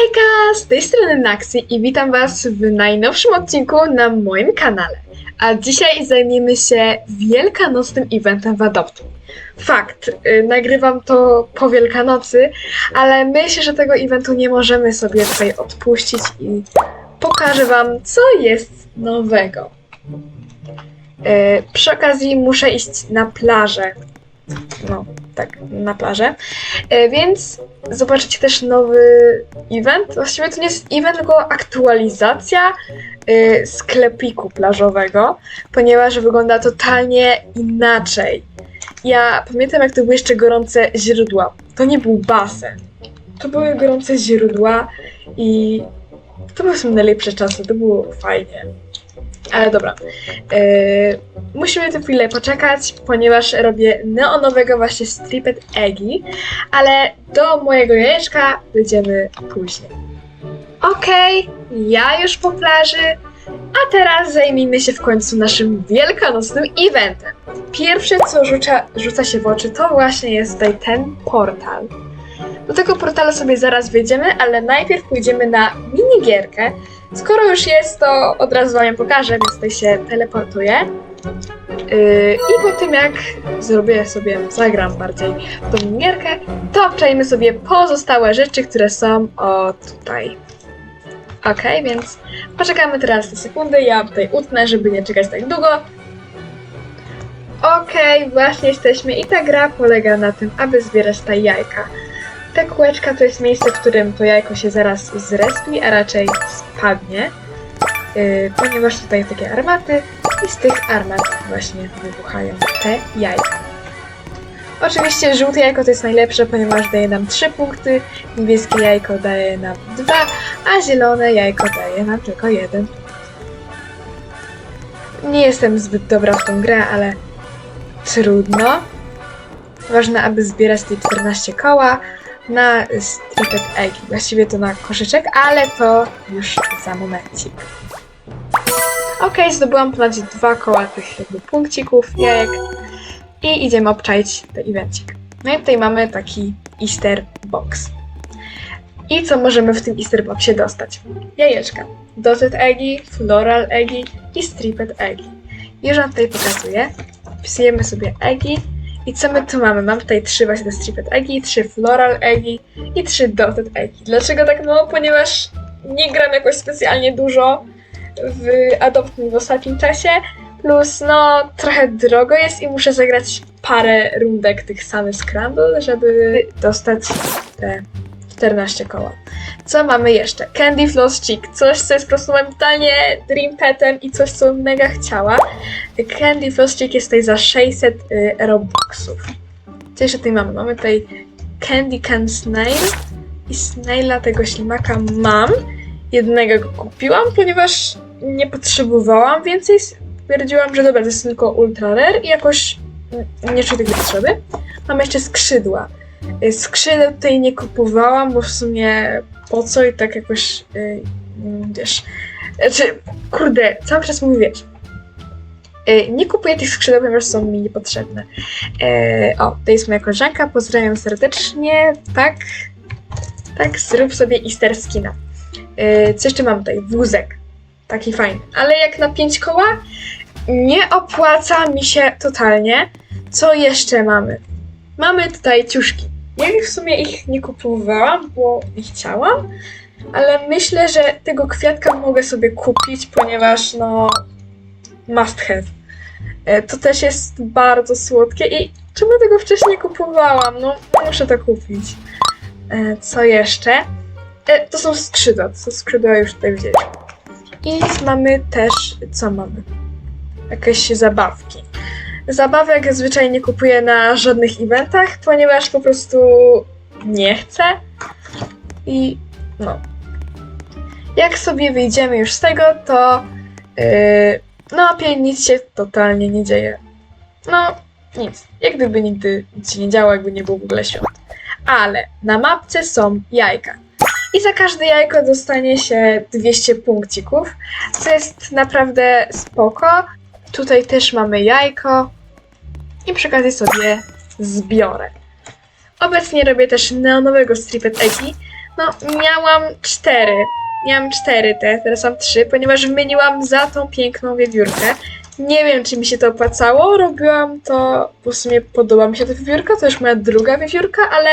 Hejka, z tej strony Naxi i witam Was w najnowszym odcinku na moim kanale. A dzisiaj zajmiemy się wielkanocnym eventem w Adoptu. Fakt, y, nagrywam to po Wielkanocy, ale myślę, że tego eventu nie możemy sobie tutaj odpuścić i pokażę Wam, co jest nowego. Y, przy okazji muszę iść na plażę. No, tak, na plażę. Y, więc zobaczycie też nowy event. Właściwie to nie jest event, tylko aktualizacja y, sklepiku plażowego, ponieważ wygląda totalnie inaczej. Ja pamiętam, jak to były jeszcze gorące źródła. To nie był basen. To były gorące źródła i to były najlepsze czasy. To było fajnie. Ale dobra. Y, musimy tu chwilę poczekać, ponieważ robię neonowego właśnie Stripped Eggy, ale do mojego jajeczka będziemy później. Okej, ja już po plaży, a teraz zajmijmy się w końcu naszym wielkanocnym eventem. Pierwsze, co rzuca, rzuca się w oczy, to właśnie jest tutaj ten portal. Do tego portalu sobie zaraz wejdziemy, ale najpierw pójdziemy na minigierkę. Skoro już jest, to od razu wam ją pokażę, więc tutaj się teleportuję. Yy, I po tym jak zrobię sobie, zagram bardziej tą minigierkę, to obczajmy sobie pozostałe rzeczy, które są o tutaj. Ok, więc poczekamy teraz te sekundy. Ja tutaj utnę, żeby nie czekać tak długo. Okej, właśnie jesteśmy i ta gra polega na tym, aby zbierać te jajka. Te kółeczka to jest miejsce, w którym to jajko się zaraz zrespi, a raczej spadnie. Yy, ponieważ tutaj takie armaty i z tych armat właśnie wybuchają te jajka. Oczywiście żółte jajko to jest najlepsze, ponieważ daje nam 3 punkty, niebieskie jajko daje nam 2, a zielone jajko daje nam tylko 1. Nie jestem zbyt dobra w tą grę, ale trudno. Ważne, aby zbierać te 14 koła na Stripped Egg. Właściwie to na koszyczek, ale to już za momencik. Okej, zdobyłam ponad dwa koła tych jakby punkcików, jajek i idziemy obczaić ten evencik. No i tutaj mamy taki Easter Box. I co możemy w tym Easter Boxie dostać? Jajeczka, Dotted Eggy, Floral Eggy i Stripped Eggy. Już wam tutaj pokazuję. Wpisujemy sobie Eggy i co my tu mamy? Mam tutaj trzy właśnie Stripped Eggy, trzy Floral Eggy i trzy Dotted Eggy. Dlaczego tak mało? Ponieważ nie gram jakoś specjalnie dużo w Adoptnym w ostatnim czasie, plus no trochę drogo jest i muszę zagrać parę rundek tych samych Scramble, żeby dostać te 14 koła. Co mamy jeszcze? Candy Floss Chick, coś co jest po prostu moim totalnie dream petem i coś co mega chciała. Candy Floss Chick jest tutaj za 600 y, robuxów. Co jeszcze tutaj mamy? Mamy tutaj Candy Can Snail i Snaila tego ślimaka mam. Jednego go kupiłam, ponieważ nie potrzebowałam więcej. Stwierdziłam, że dobra, to jest tylko ultra rare i jakoś mm, nie czuję tej potrzeby. Mam jeszcze skrzydła. Y, Skrzydeł tutaj nie kupowałam, bo w sumie po co i tak jakoś, yy, wiesz, znaczy, kurde, cały czas mówię, wiesz, yy, nie kupuję tych skrzydeł, ponieważ są mi niepotrzebne. Yy, o, to jest moja koleżanka, pozdrawiam serdecznie, tak, tak, zrób sobie Easter skina. Yy, co jeszcze mam tutaj? Wózek, taki fajny, ale jak na 5 koła, nie opłaca mi się totalnie. Co jeszcze mamy? Mamy tutaj ciuszki. Ja w sumie ich nie kupowałam, bo nie chciałam, ale myślę, że tego kwiatka mogę sobie kupić, ponieważ no must have. E, To też jest bardzo słodkie i czemu tego wcześniej nie kupowałam? No muszę to kupić. E, Co jeszcze? E, To są skrzydła, to są skrzydła już tutaj wzięliśmy. I mamy też, co mamy? Jakieś zabawki. Zabawek zwyczajnie nie kupuję na żadnych eventach, ponieważ po prostu nie chcę. I no. Jak sobie wyjdziemy już z tego, to yy, no, pie- nic się totalnie nie dzieje. No, nic. Jak gdyby nigdy nic się nie działo, jakby nie było w ogóle świąt. ale na mapce są jajka. I za każde jajko dostanie się 200 punkcików, co jest naprawdę spoko. Tutaj też mamy jajko i przy okazji sobie zbiorę. Obecnie robię też neonowego Stripped Eggi. No, miałam cztery. Miałam cztery te, teraz mam trzy, ponieważ wymieniłam za tą piękną wiewiórkę. Nie wiem, czy mi się to opłacało. Robiłam to, bo w sumie podoba mi się ta wiewiórka. To już moja druga wiewiórka, ale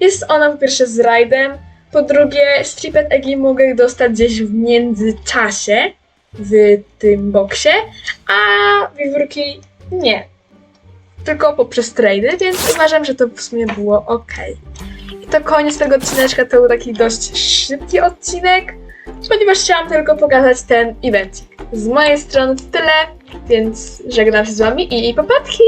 jest ona po pierwsze z rajdem. Po drugie, Stripped Eggi mogę dostać gdzieś w międzyczasie w tym boksie, a wiewiórki nie. Tylko poprzez trady, więc uważam, że to w sumie było ok. I to koniec tego odcineczka. To był taki dość szybki odcinek, ponieważ chciałam tylko pokazać ten evencik. Z mojej strony to tyle, więc żegnam się z wami i popatki!